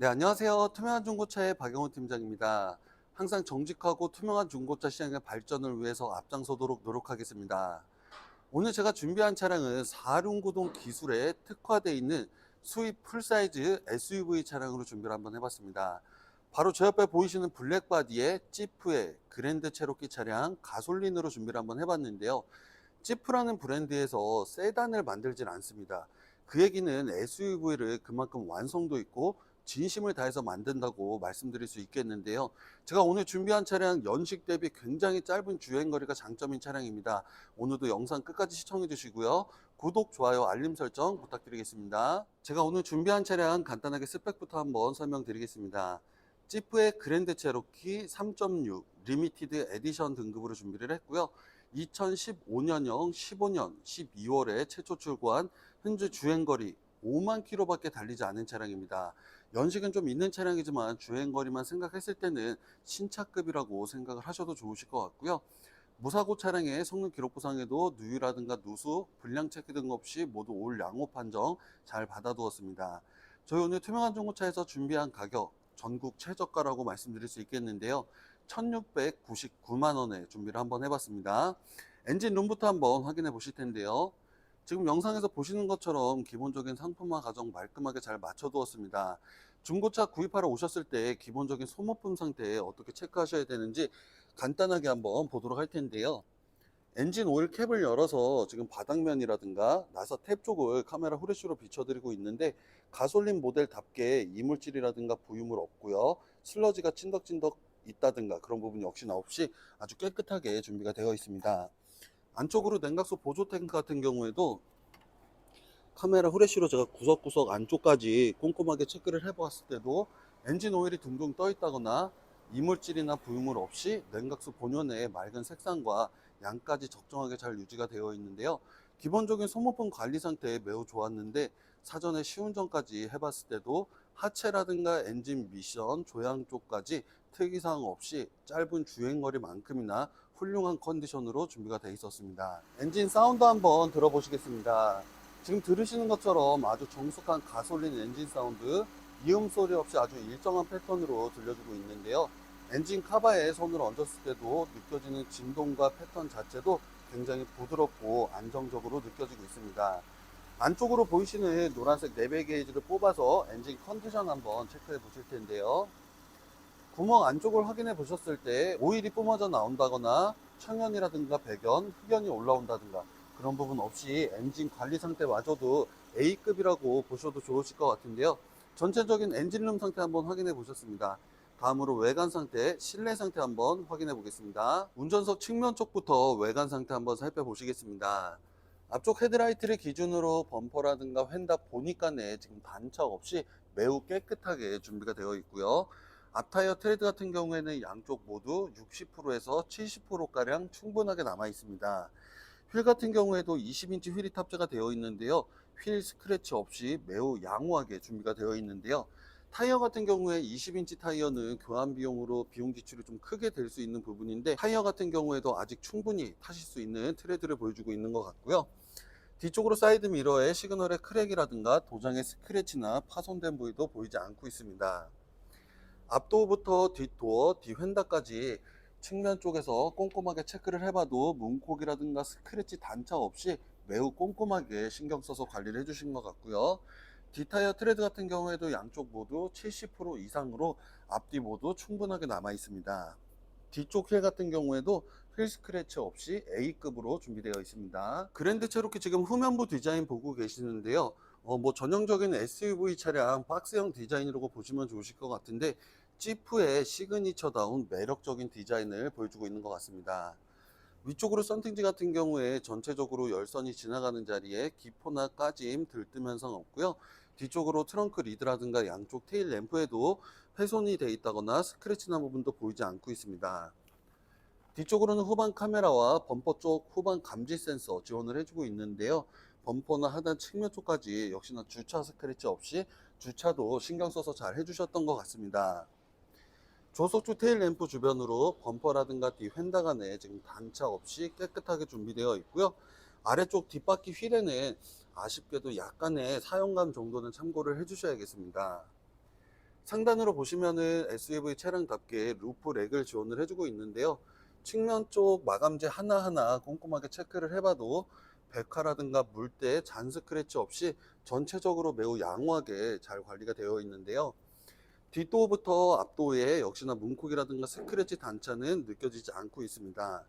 네, 안녕하세요. 투명한 중고차의 박영호 팀장입니다. 항상 정직하고 투명한 중고차 시장의 발전을 위해서 앞장서도록 노력하겠습니다. 오늘 제가 준비한 차량은 4륜구동 기술에 특화되어 있는 수입 풀사이즈 SUV 차량으로 준비를 한번 해봤습니다. 바로 제 옆에 보이시는 블랙바디의 지프의 그랜드 체로키 차량 가솔린으로 준비를 한번 해봤는데요. 지프라는 브랜드에서 세단을 만들질 않습니다. 그 얘기는 SUV를 그만큼 완성도 있고 진심을 다해서 만든다고 말씀드릴 수 있겠는데요. 제가 오늘 준비한 차량 연식 대비 굉장히 짧은 주행거리가 장점인 차량입니다. 오늘도 영상 끝까지 시청해 주시고요. 구독, 좋아요, 알림 설정 부탁드리겠습니다. 제가 오늘 준비한 차량 간단하게 스펙부터 한번 설명드리겠습니다. 지프의 그랜드 체로키 3.6 리미티드 에디션 등급으로 준비를 했고요. 2015년형 15년 12월에 최초 출고한 현재 주행거리 5만 킬로밖에 달리지 않은 차량입니다. 연식은 좀 있는 차량이지만 주행거리만 생각했을 때는 신차급이라고 생각을 하셔도 좋으실 것 같고요. 무사고 차량의 성능 기록 보상에도 누유라든가 누수, 불량 체크 등 없이 모두 올 양호 판정 잘 받아두었습니다. 저희 오늘 투명한 중고차에서 준비한 가격 전국 최저가라고 말씀드릴 수 있겠는데요. 1699만 원에 준비를 한번 해봤습니다. 엔진 룸부터 한번 확인해 보실 텐데요. 지금 영상에서 보시는 것처럼 기본적인 상품화 과정 말끔하게 잘 맞춰두었습니다. 중고차 구입하러 오셨을 때 기본적인 소모품 상태 어떻게 체크하셔야 되는지 간단하게 한번 보도록 할 텐데요. 엔진 오일 캡을 열어서 지금 바닥면이라든가 나사 탭 쪽을 카메라 후레쉬로 비춰드리고 있는데 가솔린 모델답게 이물질이라든가 부유물 없고요. 슬러지가 찐덕찐덕 있다든가 그런 부분 역시나 없이 아주 깨끗하게 준비가 되어 있습니다. 안쪽으로 냉각수 보조 탱크 같은 경우에도 카메라 후레쉬로 제가 구석구석 안쪽까지 꼼꼼하게 체크를 해보았을 때도 엔진 오일이 둥둥 떠 있다거나 이물질이나 부유물 없이 냉각수 본연의 맑은 색상과 양까지 적정하게 잘 유지가 되어 있는데요. 기본적인 소모품 관리 상태 매우 좋았는데 사전에 시운전까지 해봤을 때도 하체라든가 엔진 미션, 조향 쪽까지 특이사항 없이 짧은 주행거리만큼이나 훌륭한 컨디션으로 준비가 되어 있었습니다. 엔진 사운드 한번 들어보시겠습니다. 지금 들으시는 것처럼 아주 정숙한 가솔린 엔진 사운드, 이음 소리 없이 아주 일정한 패턴으로 들려주고 있는데요. 엔진 카바에 손을 얹었을 때도 느껴지는 진동과 패턴 자체도 굉장히 부드럽고 안정적으로 느껴지고 있습니다. 안쪽으로 보이시는 노란색 레벨 게이지를 뽑아서 엔진 컨디션 한번 체크해 보실 텐데요. 구멍 안쪽을 확인해 보셨을 때 오일이 뿜어져 나온다거나 청연이라든가 배견, 흑연이 올라온다든가 그런 부분 없이 엔진 관리 상태마저도 A급이라고 보셔도 좋으실 것 같은데요. 전체적인 엔진룸 상태 한번 확인해 보셨습니다. 다음으로 외관 상태, 실내 상태 한번 확인해 보겠습니다. 운전석 측면 쪽부터 외관 상태 한번 살펴보시겠습니다. 앞쪽 헤드라이트를 기준으로 범퍼라든가 휀다 보니까 내 지금 단차 없이 매우 깨끗하게 준비가 되어 있고요. 앞타이어 트레드 같은 경우에는 양쪽 모두 60%에서 70%가량 충분하게 남아 있습니다. 휠 같은 경우에도 20인치 휠이 탑재가 되어 있는데요. 휠 스크래치 없이 매우 양호하게 준비가 되어 있는데요. 타이어 같은 경우에 20인치 타이어는 교환 비용으로 비용 지출이 좀 크게 될 수 있는 부분인데 타이어 같은 경우에도 아직 충분히 타실 수 있는 트레드를 보여주고 있는 것 같고요. 뒤쪽으로 사이드 미러에 시그널의 크랙이라든가 도장의 스크래치나 파손된 부위도 보이지 않고 있습니다. 앞도어부터 뒷도어, 뒤휀다까지 측면 쪽에서 꼼꼼하게 체크를 해봐도 문콕이라든가 스크래치 단차 없이 매우 꼼꼼하게 신경 써서 관리를 해주신 것 같고요. 뒷타이어 트레드 같은 경우에도 양쪽 모두 70% 이상으로 앞뒤 모두 충분하게 남아 있습니다. 뒤쪽 휠 같은 경우에도 휠 스크래치 없이 A급으로 준비되어 있습니다. 그랜드 체로키 지금 후면부 디자인 보고 계시는데요. 어, 뭐 전형적인 SUV 차량 박스형 디자인이라고 보시면 좋으실 것 같은데 지프의 시그니처다운 매력적인 디자인을 보여주고 있는 것 같습니다. 위쪽으로 썬팅지 같은 경우에 전체적으로 열선이 지나가는 자리에 기포나 까짐, 들뜸 현상 없고요. 뒤쪽으로 트렁크 리드라든가 양쪽 테일 램프에도 훼손이 되어 있다거나 스크래치나 부분도 보이지 않고 있습니다. 뒤쪽으로는 후방 카메라와 범퍼 쪽 후방 감지 센서 지원을 해주고 있는데요. 범퍼나 하단 측면 쪽까지 역시나 주차 스크래치 없이 주차도 신경 써서 잘 해주셨던 것 같습니다. 조석주 테일 램프 주변으로 범퍼라든가 뒤 휀다 간에 지금 단차 없이 깨끗하게 준비되어 있고요. 아래쪽 뒷바퀴 휠에는 아쉽게도 약간의 사용감 정도는 참고를 해주셔야겠습니다. 상단으로 보시면은 SUV 차량답게 루프 렉을 지원을 해주고 있는데요. 측면 쪽 마감재 하나하나 꼼꼼하게 체크를 해봐도 백화라든가 물때, 잔 스크래치 없이 전체적으로 매우 양호하게 잘 관리가 되어 있는데요. 뒷도어부터 앞도어에 역시나 문콕이라든가 스크래치 단차는 느껴지지 않고 있습니다.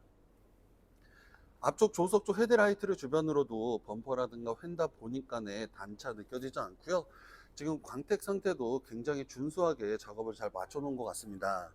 앞쪽 조석 쪽 헤드라이트를 주변으로도 범퍼라든가 휀다 보니까에 단차 느껴지지 않고요. 지금 광택 상태도 굉장히 준수하게 작업을 잘 맞춰 놓은 것 같습니다.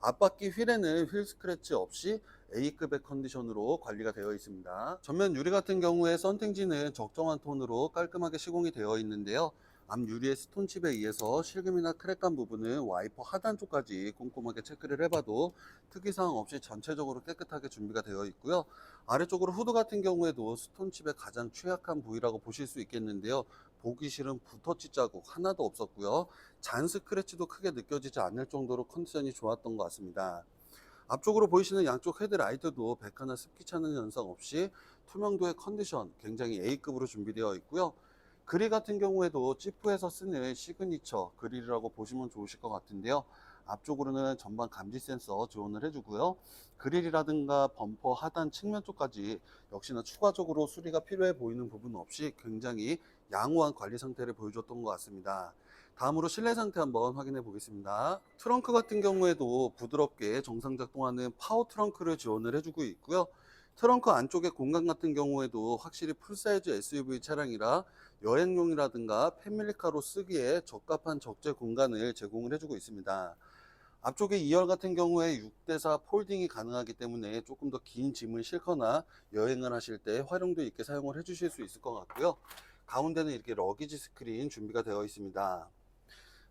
앞바퀴 휠에는 휠 스크래치 없이 A급의 컨디션으로 관리가 되어 있습니다. 전면 유리 같은 경우에 썬팅지는 적정한 톤으로 깔끔하게 시공이 되어 있는데요. 앞 유리의 스톤칩에 의해서 실금이나 크랙간 부분은 와이퍼 하단 쪽까지 꼼꼼하게 체크를 해봐도 특이사항 없이 전체적으로 깨끗하게 준비가 되어 있고요. 아래쪽으로 후드 같은 경우에도 스톤칩의 가장 취약한 부위라고 보실 수 있겠는데요. 보기 싫은 붓터치 자국 하나도 없었고요. 잔 스크래치도 크게 느껴지지 않을 정도로 컨디션이 좋았던 것 같습니다. 앞쪽으로 보이시는 양쪽 헤드라이트도 백화나 습기 차는 현상 없이 투명도의 컨디션 굉장히 A급으로 준비되어 있고요. 그릴 같은 경우에도 지프에서 쓰는 시그니처 그릴이라고 보시면 좋으실 것 같은데요. 앞쪽으로는 전방 감지 센서 지원을 해주고요. 그릴이라든가 범퍼 하단 측면 쪽까지 역시나 추가적으로 수리가 필요해 보이는 부분 없이 굉장히 양호한 관리 상태를 보여줬던 것 같습니다. 다음으로 실내 상태 한번 확인해 보겠습니다. 트렁크 같은 경우에도 부드럽게 정상 작동하는 파워 트렁크를 지원을 해주고 있고요. 트렁크 안쪽의 공간 같은 경우에도 확실히 풀사이즈 SUV 차량이라 여행용이라든가 패밀리카로 쓰기에 적합한 적재 공간을 제공을 해주고 있습니다. 앞쪽에 2열 같은 경우에 6대4 폴딩이 가능하기 때문에 조금 더 긴 짐을 싣거나 여행을 하실 때 활용도 있게 사용을 해주실 수 있을 것 같고요. 가운데는 이렇게 러기지 스크린 준비가 되어 있습니다.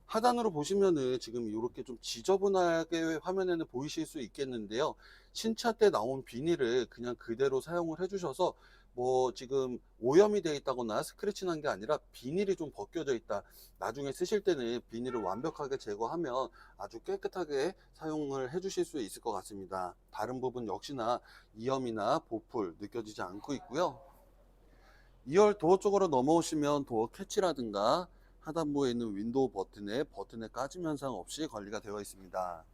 하단으로 보시면은 지금 이렇게 좀 지저분하게 화면에는 보이실 수 있겠는데요. 신차 때 나온 비닐을 그냥 그대로 사용을 해주셔서 뭐 지금 오염이 되어 있다거나 스크래치 난 게 아니라 비닐이 좀 벗겨져 있다. 나중에 쓰실 때는 비닐을 완벽하게 제거하면 아주 깨끗하게 사용을 해 주실 수 있을 것 같습니다. 다른 부분 역시나 이염이나 보풀 느껴지지 않고 있고요. 2열 도어 쪽으로 넘어오시면 도어 캐치라든가 하단부에 있는 윈도우 버튼에 버튼의 까짐 현상 없이 관리가 되어 있습니다.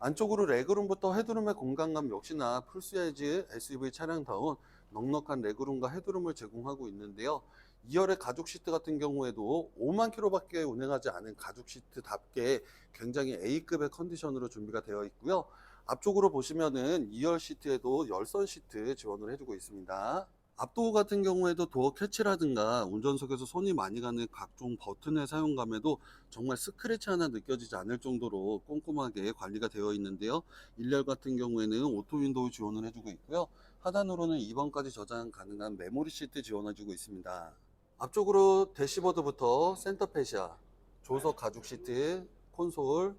안쪽으로 레그룸부터 헤드룸의 공간감 역시나 풀사이즈 SUV 차량다운 넉넉한 레그룸과 헤드룸을 제공하고 있는데요. 2열의 가죽 시트 같은 경우에도 5만 킬로밖에 운행하지 않은 가죽 시트답게 굉장히 A급의 컨디션으로 준비가 되어 있고요. 앞쪽으로 보시면은 2열 시트에도 열선 시트 지원을 해주고 있습니다. 앞도어 같은 경우에도 도어 캐치라든가 운전석에서 손이 많이 가는 각종 버튼의 사용감에도 정말 스크래치 하나 느껴지지 않을 정도로 꼼꼼하게 관리가 되어 있는데요. 1열 같은 경우에는 오토 윈도우 지원을 해주고 있고요. 하단으로는 2번까지 저장 가능한 메모리 시트 지원해주고 있습니다. 앞쪽으로 대시보드부터 센터 페시아, 조석 가죽 시트, 콘솔,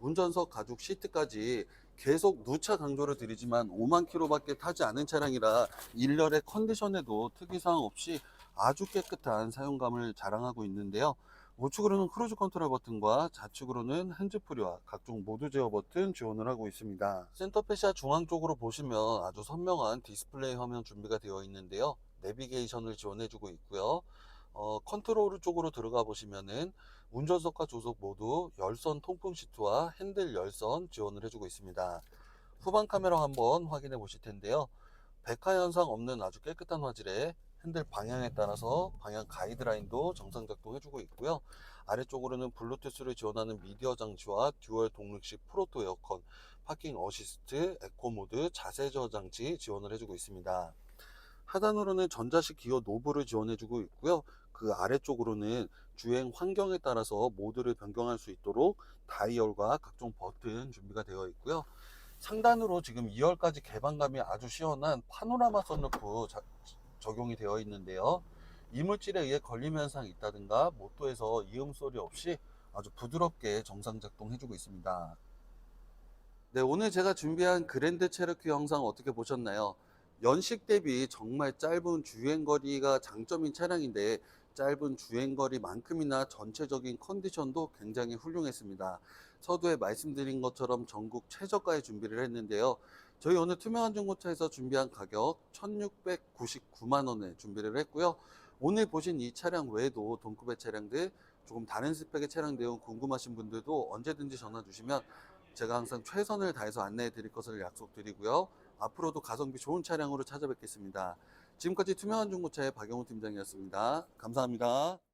운전석 가죽 시트까지 계속 누차 강조를 드리지만 5만 킬로밖에 타지 않은 차량이라 1열의 컨디션에도 특이사항 없이 아주 깨끗한 사용감을 자랑하고 있는데요. 우측으로는 크루즈 컨트롤 버튼과 좌측으로는 핸즈프리와 각종 모드 제어 버튼 지원을 하고 있습니다. 센터 페시아 중앙 쪽으로 보시면 아주 선명한 디스플레이 화면 준비가 되어 있는데요. 내비게이션을 지원해주고 있고요. 어, 컨트롤 쪽으로 들어가 보시면은 운전석과 조석 모두 열선 통풍 시트와 핸들 열선 지원을 해주고 있습니다. 후방 카메라 한번 확인해 보실 텐데요. 백화 현상 없는 아주 깨끗한 화질에 핸들 방향에 따라서 방향 가이드라인도 정상 작동해주고 있고요. 아래쪽으로는 블루투스를 지원하는 미디어 장치와 듀얼 동력식 프로토 에어컨, 파킹 어시스트, 에코 모드, 자세 저어 장치 지원을 해주고 있습니다. 하단으로는 전자식 기어 노브를 지원해주고 있고요. 그 아래쪽으로는 주행 환경에 따라서 모드를 변경할 수 있도록 다이얼과 각종 버튼 준비가 되어 있고요. 상단으로 지금 2열까지 개방감이 아주 시원한 파노라마 선루프 자- 적용이 되어 있는데요. 이물질에 의해 걸림 현상이 있다든가 모터에서 이음 소리 없이 아주 부드럽게 정상 작동해주고 있습니다. 네, 오늘 제가 준비한 그랜드 체르키 영상 어떻게 보셨나요? 연식 대비 정말 짧은 주행 거리가 장점인 차량인데 짧은 주행 거리만큼이나 전체적인 컨디션도 굉장히 훌륭했습니다. 서두에 말씀드린 것처럼 전국 최저가에 준비를 했는데요. 저희 오늘 투명한 중고차에서 준비한 가격 1699만 원에 준비를 했고요. 오늘 보신 이 차량 외에도 동급의 차량들 조금 다른 스펙의 차량 내용 궁금하신 분들도 언제든지 전화 주시면 제가 항상 최선을 다해서 안내해 드릴 것을 약속드리고요. 앞으로도 가성비 좋은 차량으로 찾아뵙겠습니다. 지금까지 투명한 중고차의 박영호 팀장이었습니다. 감사합니다.